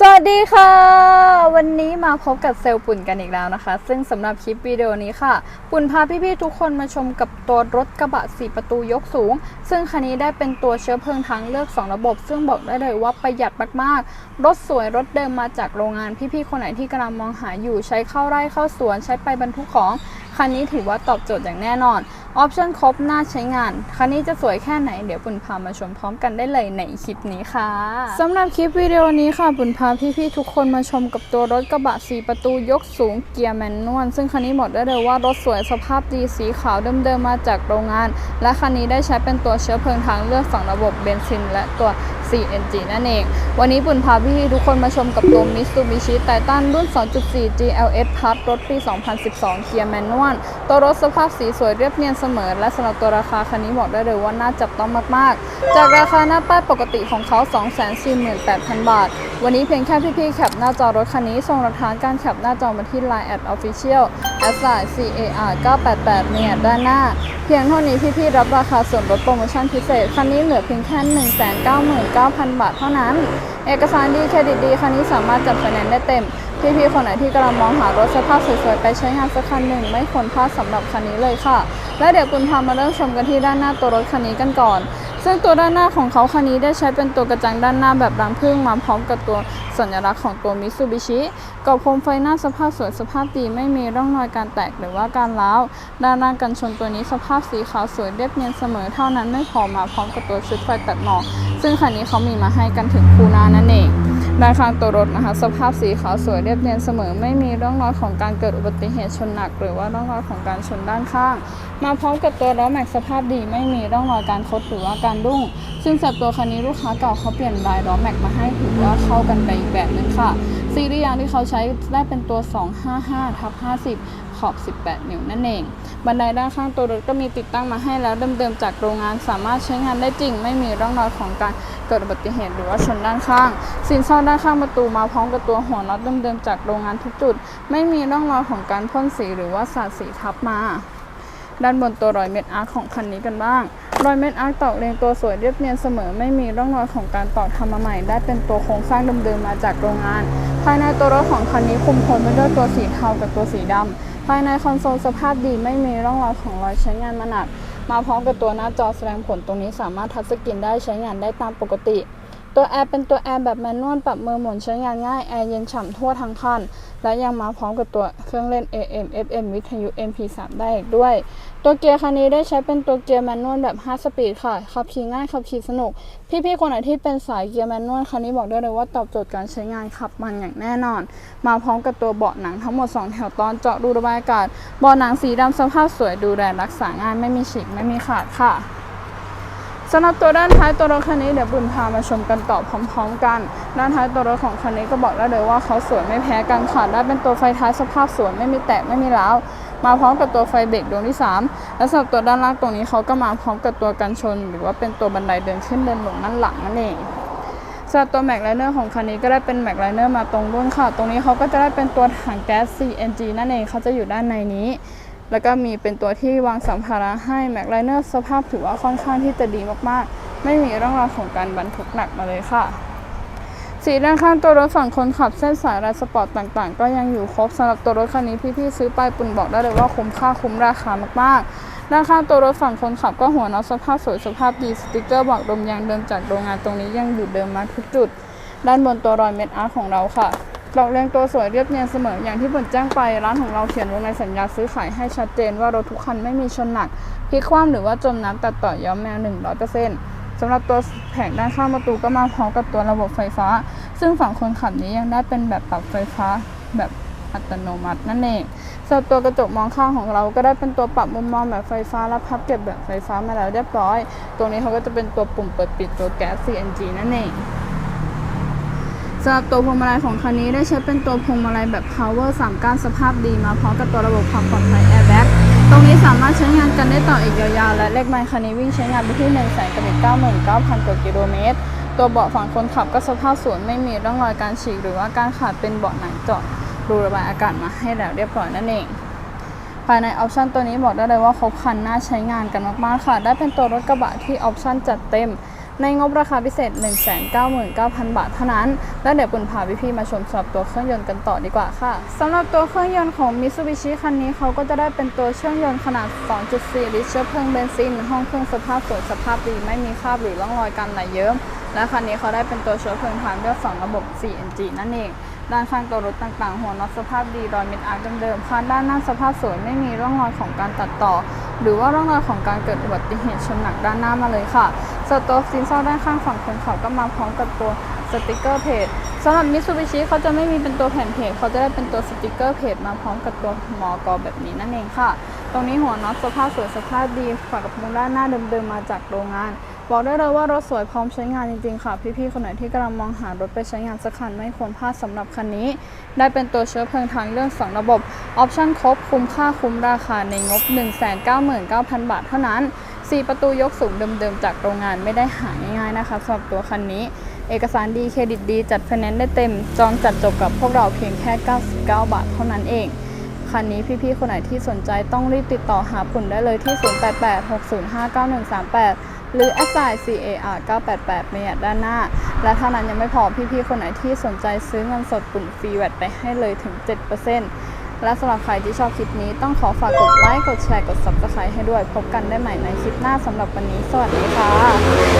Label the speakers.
Speaker 1: สวัสดีค่ะ วันนี้มาพบกับเซลล์ปุ่นกันอีกแล้วนะคะ ซึ่งสำหรับคลิปวิดีโอนี้ค่ะ ปุ่นพาพี่ๆทุกคนมาชมกับตัวรถกระบะ 4 ประตูยกสูง ซึ่งคันนี้ได้เป็นตัวเชื้อเพลิงทางเลือก 2 ระบบ ซึ่งบอกได้เลยว่าประหยัดมากๆ รถสวยรถเดิมมาจากโรงงานพี่ๆคนไหนที่กำลังมองหาอยู่ใช้เข้าไร่เข้าสวนใช้ไปบรรทุกของ คันนี้ถือว่าตอบโจทย์อย่างแน่นอน ออปชั่นครบน่าใช้งาน คันนี้จะสวยแค่ไหน เดี๋ยวปุ่นพามาชมพร้อมกันได้เลยในคลิปนี้ค่ะสำหรับคลิปวิดีโอนี้ค่ะปุ่นพาพี่ๆทุกคนมาชมกับตัวรถกระบะ 4 ประตูยกสูงเกียร์แมนนวลซึ่งคันนี้บอกได้เลยว่ารถสวยสภาพดีสีขาวเดิมๆมาจากโรงงาน และคันนี้ได้ใช้เป็นตัวเชื้อเพลิงทางเลือก2ระบบเบนซิน และตัว CNG นั่นเอง วันนี้ปุ่นพาพี่ทุกคนมาชมกับตัว Mitsubishi Titan รุ่น 2.4 GLS Plus รถปี 2012 เกียร์แมนนวลตัวรถสภาพสีสวยเรียบเนียนเสมอ และสำหรับตัวราคาคันนี้บอกได้เลยว่าน่าจับต้องมาก ๆ จากราคาหน้าป้ายปกติของเขา 248,000 บาทวันนี้เพียงแค่พี่ๆแคปหน้าจอรถคันนี้ส่งหลักฐานการแคปหน้าจอมาที่ Line at official s i CAR 988เนี่ยด้านหน้า เพียงเท่านี้พี่ๆรับราคาส่วนลดโปรโมชั่นพิเศษ คันนี้เหลือเพียงแค่ 199,000 บาทเท่านั้น เอกสารดีเครดิตดีคันนี้สามารถจัดไฟแนนซ์ได้เต็ม พี่ๆคนไหนที่กำลังมองหารถสภาพสวยๆไปใช้งานสักคันหนึ่งไม่ควรพลาดสำหรับคันนี้เลยค่ะ และเดี๋ยวคุณพามาเริ่มชมกันที่ด้านหน้าตัวรถคันนี้กันก่อน ซึ่งตัวด้านหน้าของเขาคันนี้ได้ใช้เป็นตัวกระจังด้านหน้าแบบรังผึ้งมาพร้อมกับตัวสัญลักษณ์ของตัวมิตซูบิชิกับโคมไฟหน้าสภาพสวยสภาพดีไม่มีร่องรอยการแตกหรือว่าการร้าวด้านหน้ากันชนตัวนี้สภาพสีขาวสวยเรียบเนียนเสมอเท่านั้นไม่พอมาพร้อมกับตัวชุดไฟตัดหมอกซึ่งคันนี้เขามีมาให้กันถึงคูหน้านั่นเอง ด้านข้างตัวรถนะคะ สภาพสีขาวสวยเรียบเนียนเสมอ ไม่มีร่องรอยของการเกิดอุบัติเหตุชนหนัก หรือว่าร่องรอยของการชนด้านข้าง มาพร้อมกับตัวล้อแม็กสภาพดีไม่มีร่องรอยการคดหรือว่าการรุ่ง ซึ่งสำหรับตัวคันนี้ลูกค้าเก่าเขาเปลี่ยนลายล้อแม็กมาให้ถือว่าเข้ากันไปอีกแบบหนึงค่ะซีรีส์ยางที่เขาใช้ได้เป็นตัว 255ทับ50 ขอบ 18 นิ้วนั่นเอง บันไดด้านข้างตัวรถก็มีติดตั้งมาให้แล้วเดิมๆจากโรงงานสามารถใช้งานได้จริง ไม่มีร่องรอยของการเกิดอุบัติเหตุหรือว่าชนด้านข้าง สินซ่อนด้านข้างประตูมาพร้อมกับตัวหัวน็อตเดิมๆจากโรงงานทุกจุด ไม่มีร่องรอยของการพ่นสีหรือว่าสาดสีทับมาด้านบนตัวรอยเม็ดอาร์ของคันนี้กันบ้าง รอยเม็ดอาร์ตอกเรียงตัวสวยเรียบเนียนเสมอ ไม่มีร่องรอยของการตอกทำมาใหม่ ได้เป็นตัวโครงสร้างเดิมๆมาจากโรงงาน ภายในตัวรถของคันนี้คุมโทนไปด้วยตัวสีเทากับตัวสีดำ ภายในคอนโซลสภาพดีไม่มีร่องรอยของรอยใช้งานมาหนัก มาพร้อมกับตัวหน้าจอแสดงผลตรงนี้สามารถทัชสกรีนได้ใช้งานได้ตามปกติ ตัวแอร์เป็นตัวแอร์แบบแมนนวลปรับมือหมุนใช้งานง่าย แอร์เย็นฉ่ำทั่วทั้งคัน และยังมาพร้อมกับตัวเครื่องเล่น AM FM วิทยุ MP3 ได้อีกด้วย ตัวเกียร์คันนี้ได้ใช้เป็นตัวเกียร์แมนนวลแบบ 5 สปีดค่ะ ขับขี่ง่ายขับขี่สนุก พี่ๆคนไหนที่เป็นสายเกียร์แมนนวลคันนี้บอกได้เลยว่าตอบโจทย์การใช้งานขับมันอย่างแน่นอน มาพร้อมกับตัวเบาะหนังทั้งหมด 2 แถวตอนเจาะรูระบายอากาศเบาะหนังสีดำสภาพสวยดูแลรักษาง่ายไม่มีฉีกไม่มีขาดค่ะ สำหรับตัวด้านท้ายตัวรถคันนี้เดี๋ยวบุญพามาชมกันต่อพร้อมๆ กัน ด้านท้ายตัวรถของคันนี้ก็บอกได้เลยว่าเขาสวยไม่แพ้กันค่ะได้เป็นตัวไฟท้ายสภาพสวยไม่มีแตกไม่มีร้าวมาพร้อมกับตัวไฟเบรกดวงที่ 3 และสำหรับตัวด้านล่างตรงนี้เขาก็มาพร้อมกับตัวกันชน หรือว่าเป็นตัวบันไดเดินขึ้นเดินลงนั่นหลังนั่นเองสำหรับตัวแม็กไลเนอร์ของคันนี้ก็ได้เป็นแม็กไลเนอร์มาตรงรุ่นค่ะ ตรงนี้เขาก็จะได้เป็นตัวถังแก๊ส CNG นั่นเองเขาจะอยู่ด้านในนี้ แล้วก็มีเป็นตัวที่วางสัมภาระให้แม็กไลเนอร์สภาพถือว่าค่อนข้างที่จะดีมากๆ ไม่มีร่องรอยของการบรรทุกหนักมาเลยค่ะ สีด้านข้างตัวรถฝั่งคนขับเส้นสายลายสปอร์ตต่างๆ ก็ยังอยู่ครบสำหรับตัวรถคันนี้พี่ๆซื้อไปปุ่นบอกได้เลยว่าคุ้มค่าคุ้มราคามากๆ ด้านข้างตัวรถฝั่งคนขับก็หัวน็อตสภาพสวยสภาพดีสติกเกอร์บอกลมยางเดิมจากโรงงานตรงนี้ยังอยู่เดิมมาทุกจุด ด้านบนตัวรอยเม็ดอาร์ของเราค่ะ ดอกเรียงตัวสวยเรียบเนียนเสมออย่างที่ผมแจ้งไปร้านของเราเขียนลงในสัญญาซื้อขายให้ชัดเจนว่ารถทุกคันไม่มีชนหนักพลิกคว่ำหรือว่าจมน้ำตัดต่อย้อมแมว 100%สำหรับตัวแผงด้านข้างประตูก็มาพร้อมกับตัวระบบไฟฟ้า ซึ่งฝั่งคนขับนี้ยังได้เป็นแบบปรับไฟฟ้าแบบอัตโนมัตินั่นเองสำหรับตัวกระจกมองข้างของเราก็ได้เป็นตัวปรับมุมมองแบบไฟฟ้าและพับเก็บแบบไฟฟ้ามาแล้วเรียบร้อย ตรงนี้เขาก็จะเป็นตัวปุ่มเปิดปิดตัวแก๊ส CNG นั่นเอง สำหรับตัวพวงมาลัยของคันนี้ได้ใช้เป็นตัวพวงมาลัยแบบ power 3ก้านสภาพดีมาพร้อมกับตัวระบบความปลอดภัย airbag ตรงนี้สามารถใช้งานกันได้ต่ออีกยาวๆ และเลขไมล์คันนี้วิ่งใช้งานไปที่1 9 9 9 0 0กว่ากิโลเมตร ตัวเบาะฝั่งคนขับก็สภาพสวยไม่มีร่องรอยการฉีกหรือว่าการขาดเป็นเบาะหนังเจาะรูระบายอากาศมาให้แล้วเรียบร้อยนั่นเอง ภายในออปชันตัวนี้บอกได้เลยว่าครบครันน่าใช้งานกันมากๆค่ะ ได้เป็นตัวรถกระบะที่ออปชันจัดเต็ม ในงบราคาพิเศษ 199,000 บาทเท่านั้น แล้วเดี๋ยวปุ่นพาพี่ๆมาชมสำหรับตัวเครื่องยนต์กันต่อดีกว่าค่ะสำหรับตัวเครื่องยนต์ของ Mitsubishi คันนี้เขาก็จะได้เป็นตัวเครื่องยนต์ขนาด 2.4 ลิตรเชื้อเพลิงเบนซิน ห้องเครื่องสภาพสวยสภาพดีไม่มีคราบหรือร่องรอยการไหลเยิ้มและคันนี้เขาได้เป็นตัวเชื้อเพลิงทางเลือก2ระบบ 4NG นั่นเอง ด้านข้างตัวรถต่างๆ หัวน็อตสภาพดีรอยเม็ดอาร์คเดิมๆคานด้านหน้าสภาพสวยไม่มีร่องรอยของการตัดต่อ หรือว่าร่องรอยของการเกิดอุบัติเหตุชนหนักด้านหน้ามาเลยค่ะสตัวซินเซอร์ด้านข้างฝั่งคนขับก็มาพร้อมกับตัวสติกเกอร์เพจสำหรับมิซูบิชิเขาจะไม่มีเป็นตัวแผ่นเพจเขาจะได้เป็นตัวสติกเกอร์เพจมาพร้อมกับตัวหมอกอแบบนี้นั่นเองค่ะ ตรงนี้หัวน็อตสภาพสวยสภาพดีฝากระโปรงด้านหน้าเดิมๆมาจากโรงงาน บอกได้เลยว่ารถสวยพร้อมใช้งานจริงๆค่ะ พี่ๆคนไหนที่กำลังมองหารถไปใช้งานสักคันไม่ควรพลาดสำหรับคันนี้ ได้เป็นตัวเชื้อเพลิงทางเรื่อง2ระบบ ออปชั่นครบคุ้มค่าคุ้มราคาในงบ 199,000 บาทเท่านั้น 4 ประตูยกสูงเดิมๆ จากโรงงานไม่ได้หาง่ายๆนะคะสำหรับตัวคันนี้ เอกสารดีเครดิตดีจัดไฟแนนซ์ได้เต็ม จองจัดจบกับพวกเราเพียงแค่ 99 บาทเท่านั้นเองคันนี้พี่ๆคนไหนที่สนใจต้องรีบติดต่อหาปุ่นได้เลยที่ 0886059138 หรือ s i CAR 988เมยด้านหน้า และเท่านั้นยังไม่พอพี่ๆ คนไหนที่สนใจซื้อเงินสดปุ่นฟรีแวตไปให้เลยถึง 7%และสำหรับใครที่ชอบคลิปนี้ต้องขอฝากกดไลค์ กดแชร์ กด Subscribe ให้ด้วย พบกันได้ใหม่ในคลิปหน้าสำหรับวันนี้ สวัสดีค่ะ